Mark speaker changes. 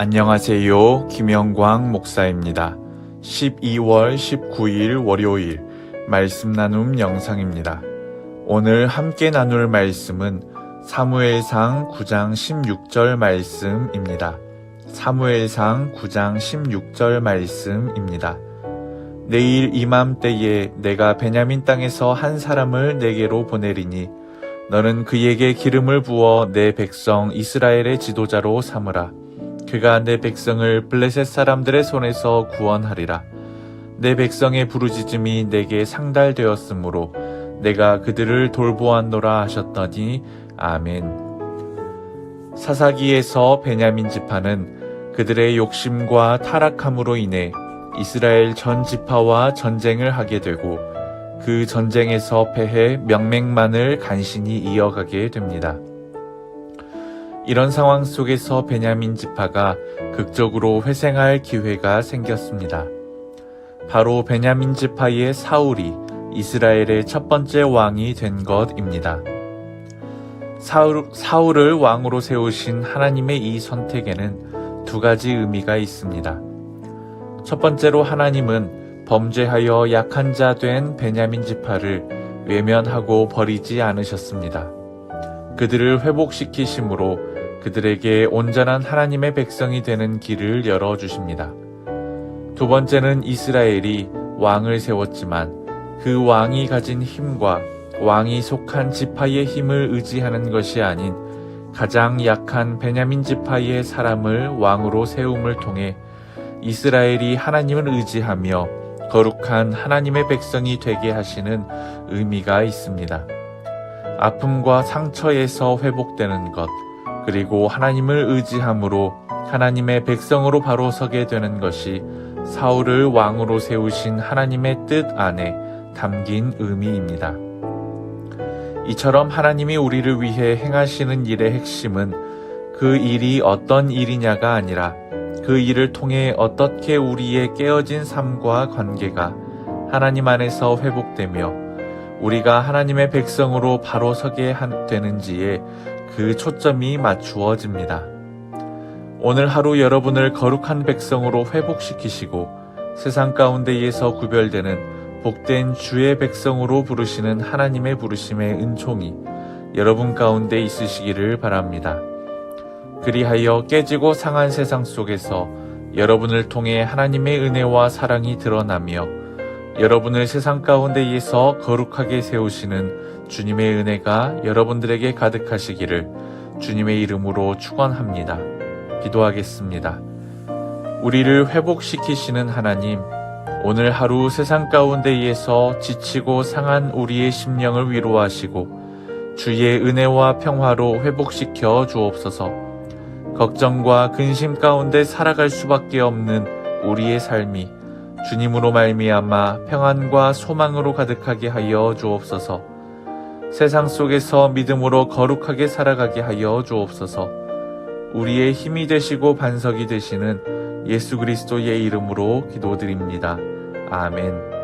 Speaker 1: 안녕하세요. 김영광 목사입니다. 12월 19일 월요일 말씀 나눔 영상입니다. 오늘 함께 나눌 말씀은 사무엘상 9장 16절 말씀입니다. 사무엘상 9장 16절 말씀입니다. 내일 이맘때에 내가 베냐민 땅에서 한 사람을 내게로 보내리니 너는 그에게 기름을 부어 내 백성 이스라엘의 지도자로 삼으라. 그가 내 백성을 블레셋 사람들의 손에서 구원하리라. 내 백성의 부르짖음이 내게 상달되었으므로 내가 그들을 돌보았노라 하셨더니 아멘. 사사기에서 베냐민 지파는 그들의 욕심과 타락함으로 인해 이스라엘 전 지파와 전쟁을 하게 되고 그 전쟁에서 패해 명맥만을 간신히 이어가게 됩니다. 이런 상황 속에서 베냐민 지파가 극적으로 회생할 기회가 생겼습니다. 바로 베냐민 지파의 사울이 이스라엘의 첫 번째 왕이 된 것입니다. 사울, 사울을 왕으로 세우신 하나님의 이 선택에는 두 가지 의미가 있습니다. 첫 번째로 하나님은 범죄하여 약한 자 된 베냐민 지파를 외면하고 버리지 않으셨습니다. 그들을 회복시키심으로 그들에게 온전한 하나님의 백성이 되는 길을 열어 주십니다. 두 번째는 이스라엘이 왕을 세웠지만 그 왕이 가진 힘과 왕이 속한 지파의 힘을 의지하는 것이 아닌 가장 약한 베냐민 지파의 사람을 왕으로 세움을 통해 이스라엘이 하나님을 의지하며 거룩한 하나님의 백성이 되게 하시는 의미가 있습니다. 아픔과 상처에서 회복되는 것, 그리고 하나님을 의지함으로 하나님의 백성으로 바로 서게 되는 것이 사울을 왕으로 세우신 하나님의 뜻 안에 담긴 의미입니다. 이처럼 하나님이 우리를 위해 행하시는 일의 핵심은 그 일이 어떤 일이냐가 아니라 그 일을 통해 어떻게 우리의 깨어진 삶과 관계가 하나님 안에서 회복되며 우리가 하나님의 백성으로 바로 서게 되는지에 그 초점이 맞추어집니다. 오늘 하루 여러분을 거룩한 백성으로 회복시키시고 세상 가운데에서 구별되는 복된 주의 백성으로 부르시는 하나님의 부르심의 은총이 여러분 가운데 있으시기를 바랍니다. 그리하여 깨지고 상한 세상 속에서 여러분을 통해 하나님의 은혜와 사랑이 드러나며 여러분을 세상 가운데에서 거룩하게 세우시는 주님의 은혜가 여러분들에게 가득하시기를 주님의 이름으로 축원합니다. 기도하겠습니다. 우리를 회복시키시는 하나님, 오늘 하루 세상 가운데에서 지치고 상한 우리의 심령을 위로하시고 주의 은혜와 평화로 회복시켜 주옵소서. 걱정과 근심 가운데 살아갈 수밖에 없는 우리의 삶이 주님으로 말미암아 평안과 소망으로 가득하게 하여 주옵소서. 세상 속에서 믿음으로 거룩하게 살아가게 하여 주옵소서. 우리의 힘이 되시고 반석이 되시는 예수 그리스도의 이름으로 기도드립니다. 아멘.